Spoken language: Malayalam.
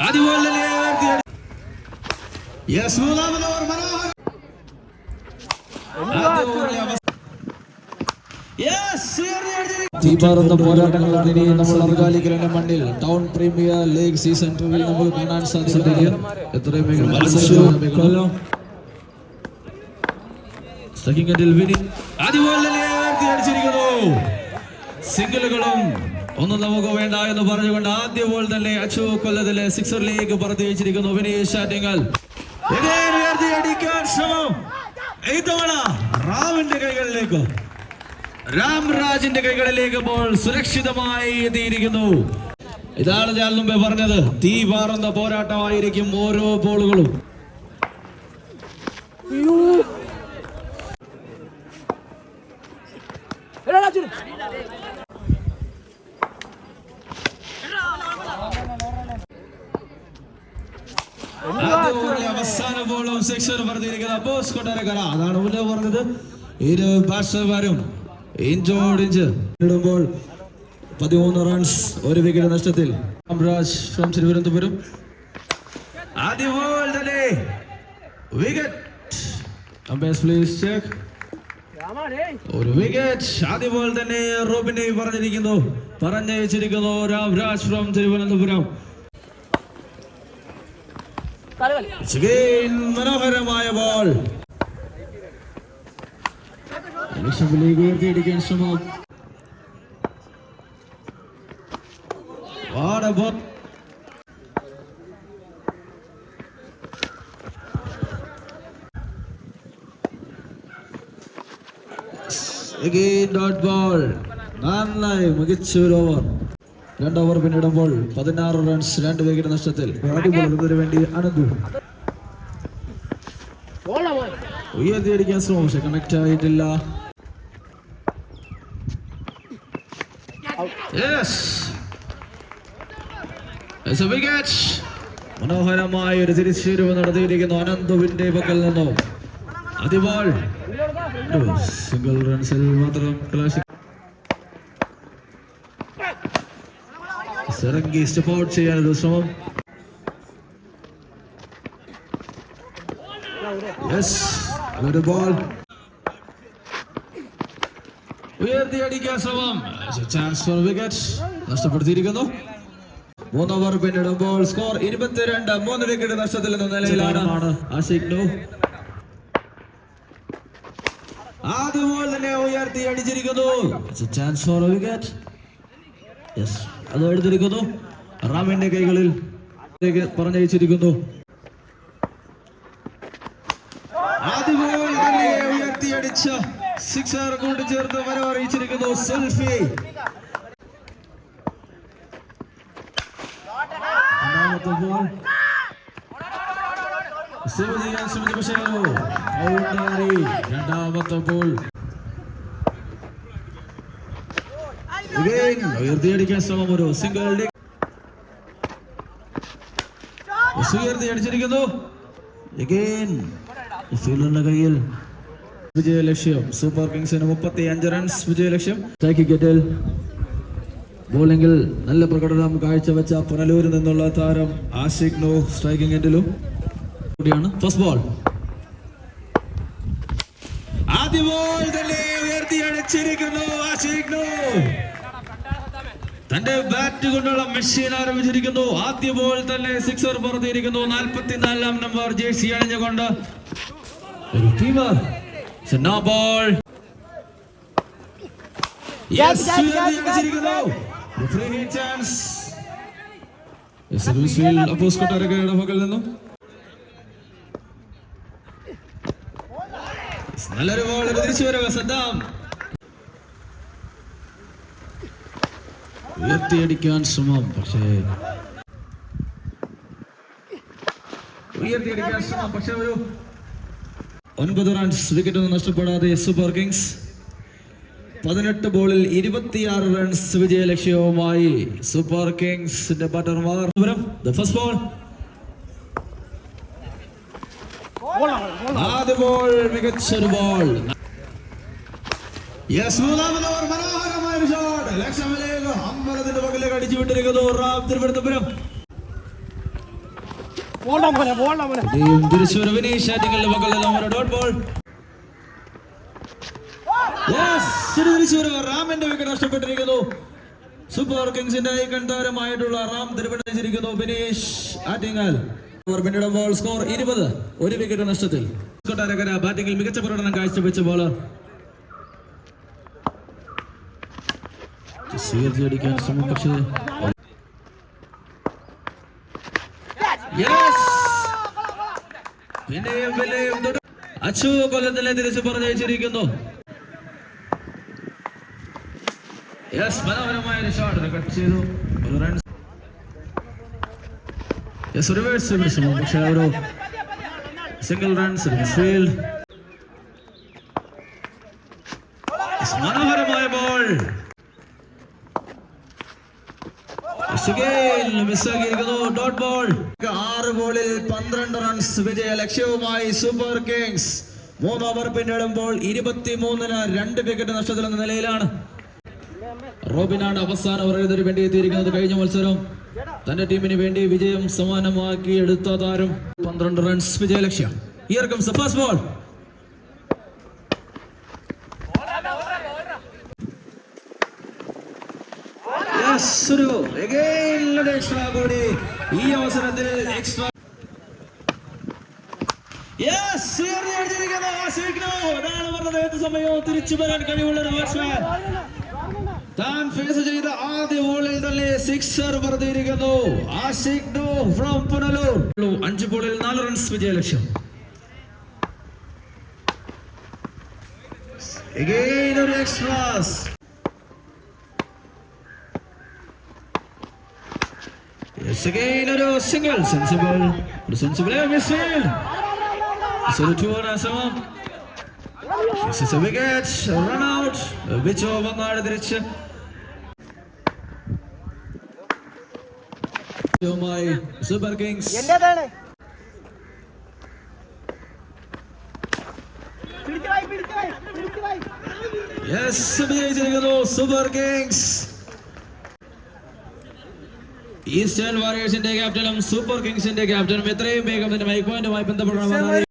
അതുപോലെ മൂന്നാമത് Yes, ഉയർത്തിയടിച്ചിരിക്കുന്നു. തീപാറുന്ന പോരാട്ടങ്ങളാണ് ഇനി മണ്ണിൽ. ടൗൺ പ്രീമിയർ ലീഗ് സീസൺ ടൂവിൽ നമ്മൾ കാണാൻ സാധിക്കുന്നത് എത്രയും. അതുപോലെ സിംഗിളുകളും ഒന്നും നമുക്ക് വേണ്ട എന്ന് പറഞ്ഞുകൊണ്ട് ആദ്യ ബോൾ തന്നെ അച്ചു കൊല്ലത്തിലെ സിക്സറിലേക്ക് ലീഗ് വിനീഷ് ആറ്റിങ്ങൽ. ശ്രമം. റാമിന്റെ കൈകളിലേക്ക്. രാംരാജിന്റെ കൈകളിലേക്ക് ബോൾ സുരക്ഷിതമായി എത്തിയിരിക്കുന്നു. ഇതാണ് ഞാൻ മുമ്പേ പറഞ്ഞത്. തീ പാറുന്ന പോരാട്ടമായിരിക്കും ഓരോ ബോളുകളും. ആദ്യ അവസാന അതാണ് പറഞ്ഞത്. ഇരു ഇഞ്ചോടിഞ്ച് ഇടുമ്പോൾ പതിമൂന്ന് റൺസ് ഒരു വിക്കറ്റ് നഷ്ടത്തിൽ. രാംരാജ് ഫ്രം തിരുവനന്തപുരം. ബോൾ തന്നെ. പ്ലീസ് ചെക്ക് ഒരു തന്നെ റോബിനെ പറഞ്ഞിരിക്കുന്നു. പറഞ്ഞയച്ചിരിക്കുന്നു. രാംരാജ് ഫ്രം തിരുവനന്തപുരം. മനോഹരമായ ബോൾ ഉയർത്തിയടിക്കാൻ ശ്രമം What ball ball. Again dot ball. നന്നായി മികച്ച ഒരു ഓവർ രണ്ട് ഓവർ പിന്നിടുമ്പോൾ പതിനാറ് റൺസ് രണ്ട് വിക്കറ്റ് നഷ്ടത്തിൽ. വേണ്ടി അനന്തു. ഉയർത്തിയടിക്കാൻ ശ്രമം പക്ഷെ കണക്ട് ആയിട്ടില്ല മനോഹരമായ ഒരു തിരിച്ചുവരവ് നടത്തിയിരിക്കുന്നു അനന്തുവിന്റെ പക്കൽ നിന്നും. അതിബോൾ സിംഗിൾ റൺസിൽ മാത്രം ക്ലാഷ് സിറങ്കി സ്റ്റെപ്പ് ചെയ്യാനൊരു ശ്രമം. യെസ് ഒരു ബോൾ ഉയർത്തിയടിക്കാൻ ശ്രമം. ചാൻസ് ഫോർ വിക്കറ്റ് നഷ്ടപ്പെടുത്തിയിരിക്കുന്നു. മൂന്ന് ഓവർ പിന്നിടുമ്പോൾ സ്കോർ ഇരുപത്തിരണ്ട്. മൂന്ന് വിക്കറ്റ് നഷ്ടത്തിൽ എന്ന നിലയിലാണ് ആശിക്നു ആദ്യ ബോൾ തന്നെ ഉയർത്തി അടിച്ചിരിക്കുന്നു ചാൻസ് ഫോർ വിക്കറ്റ് യെസ് അത് എടുത്തിരിക്കുന്നു. റാമിന്റെ കൈകളിൽ പറഞ്ഞയച്ചിരിക്കുന്നു. ഉയർത്തിയടിച്ച സിക്സർ കൊണ്ട് ചേർത്ത് വരവറിയിച്ചിരിക്കുന്നു സെൽഫി. രണ്ടാമത്തെ ബോൾ സേവ് ചെയ്യാൻ ശ്രമിച്ച പക്ഷേ ഔട്ടായി. രണ്ടാമത്തെ ബോൾ Again, ഉയർത്തിയടിക്കാൻ ശ്രമം ഒരു സിംഗിൾ ഉയർത്തി അടിച്ചിരിക്കുന്നു കയ്യിൽ വിജയലക്ഷ്യം. സൂപ്പർ കിങ്സിന് മുപ്പത്തി അഞ്ച് റൺസ് വിജയലക്ഷ്യം. ബോളിംഗിൽ നല്ല പ്രകടനം കാഴ്ചവെച്ച പുനലൂരിൽ നിന്നുള്ള താരം ആഷിഖ് നോ സ്ട്രൈക്കിംഗ് എൻഡിലും ഫസ്റ്റ് ബോൾ ആദ്യ ബോൾ തന്നെ ഉയർത്തി അടിച്ചിരിക്കുന്നു ആഷിഖ് നോ. തന്റെ ബാറ്റ് കൊണ്ടുള്ള മെഷീൻ ആരംഭിച്ചിരിക്കുന്നു. ആദ്യ ബോൾ തന്നെ സിക്സർ പുറത്തിരിക്കുന്നു. നാൽപ്പത്തിനാലാം നമ്പർ ജേഴ്സി അണിഞ്ഞുകൊണ്ട് ബോൾ നിന്നും. നല്ലൊരു ബോൾ തിരിച്ചു വരവ് സദ്ദാം ഉയർത്തിയടിക്കാൻ ശ്രമം പക്ഷേ ഉയർത്തിയടിക്കാൻ ശ്രമം പക്ഷേ ഒരു ഒൻപത് റൺസ് വിക്കറ്റ് ഒന്നും നഷ്ടപ്പെടാതെ സൂപ്പർ കിങ്സ്. പതിനെട്ട് ബോളിൽ ഇരുപത്തിയാറ് റൺസ് വിജയ ലക്ഷ്യവുമായി സൂപ്പർ കിങ്സിന്റെ ബാറ്റർമാർ ഫസ്റ്റ് ബോൾ ആദ്യ ബോൾ മികച്ചൊരു ബോൾ യെസ് മൂന്നാമത് ഓവർ മനോഹരമായ ഒരു ഷോട്ട് ലക്ഷമിലേക്ക് അമ്പലത്തിന്റെ പകലേക്ക് അടിച്ചു വിട്ടിരിക്കുന്നു റാം തിരുവനന്തപുരം. പോണ്ട മോനെ പോണ്ട മോനെ ഇനിയും തിരിച്ചു വിനീഷ് ആറ്റിങ്ങളുടെ മക്കളെല്ലാം ഒരു ഡോട്ട് ബോൾ. റാമിന്റെ വിക്കറ്റ് നഷ്ടപ്പെട്ടിരിക്കുന്നു. സൂപ്പർ കിങ്സിന്റെ ഐക്കൺ താരമായിട്ടുള്ള റാം തിരുവനന്തപുരം വിനീഷ് ആറ്റിങ്ങൽ. പിന്നീട് ബോൾ സ്കോർ ഇരുപത്. ഒരു വിക്കറ്റ് നഷ്ടത്തിൽ. ബാറ്റിംഗിൽ മികച്ച പ്രകടനം കാഴ്ചവെച്ച ബോളർ അടിക്കാൻ ശ്രമം പക്ഷേ! പിന്നെയും പിന്നെയും അച്ചു കൊല്ലത്തിലെ തിരിച്ചു പറഞ്ഞയച്ചിരിക്കുന്നു. യെസ് മനോഹരമായ ഒരു ഷോട്ട് കട്ട് ചെയ്തു. ഒരു റൺ യെസ് റിവേഴ്സ് ശ്രമം പക്ഷേ ഒരു സിംഗിൾ റൺസ് ഫീൽഡ് മനോഹരമായ ബോൾ മിസ്സാക്കിയിരിക്കുന്നു ഡോട്ട് ബോൾ. ആറ് ബോളിൽ പന്ത്രണ്ട് റൺസ് വിജയ ലക്ഷ്യവുമായി സൂപ്പർ കിങ്സ്. മൂന്ന് ഓവർ പിന്നിടുമ്പോൾ ഇരുപത്തിമൂന്നിന് രണ്ട് വിക്കറ്റ് നഷ്ടത്തിൽ എന്ന നിലയിലാണ്. റോബിനാണ് അവസാന ഓവർ വേണ്ടി എത്തിയിരിക്കുന്നത്. കഴിഞ്ഞ മത്സരം തന്റെ ടീമിന് വേണ്ടി വിജയം സമാനമാക്കി എടുത്ത താരം. പന്ത്രണ്ട് റൺസ് വിജയ ലക്ഷ്യം. ഇയർക്കും സഫാസ് ബോൾ Yes, ഒരു again ഒരു extra കൂടി ഈ അവസരത്തിൽ എക്സ്ട്രാ Yes, ഉയർത്തി അടിച്ചിരിക്കുന്നു ആശിക്കുന്നു. അതാണ് പറഞ്ഞത് ഏത് സമയവും തിരിച്ചു വരാൻ കഴിവുള്ള ഒരു ബാറ്റ്സ്മാൻ താൻ ഫേസ് ചെയ്ത ആദ്യ ബോളിൽ തന്നെ സിക്സർ പറഞ്ഞിരിക്കുന്നു ആഷിഖ് ഡു ഫ്രോം പുനലൂർ അഞ്ച് ബോളിൽ നാല് റൺസ് വിജയലക്ഷ്യം Again ഒരു എക്സ്ട്രാസ് Yes, again ഒരു സിംഗിൾ സെൻസിബിൾ ഒരു സെൻസിബിൾ മിസ്ഫീൽഡ് ഒരു ടു ആണ് സമം This is a wicket, a run out, which വന്നാണ് തിരിച്ച് super kings yes super kings eastern വാരിയേഴ്സിന്റെ ക്യാപ്റ്റനും സൂപ്പർ കിങ്സിന്റെ ക്യാപ്റ്റനും എത്രയും വേഗം തന്നെ മൈക്ക് പോയിന്റുമായി ബന്ധപ്പെടണമെന്നാണ്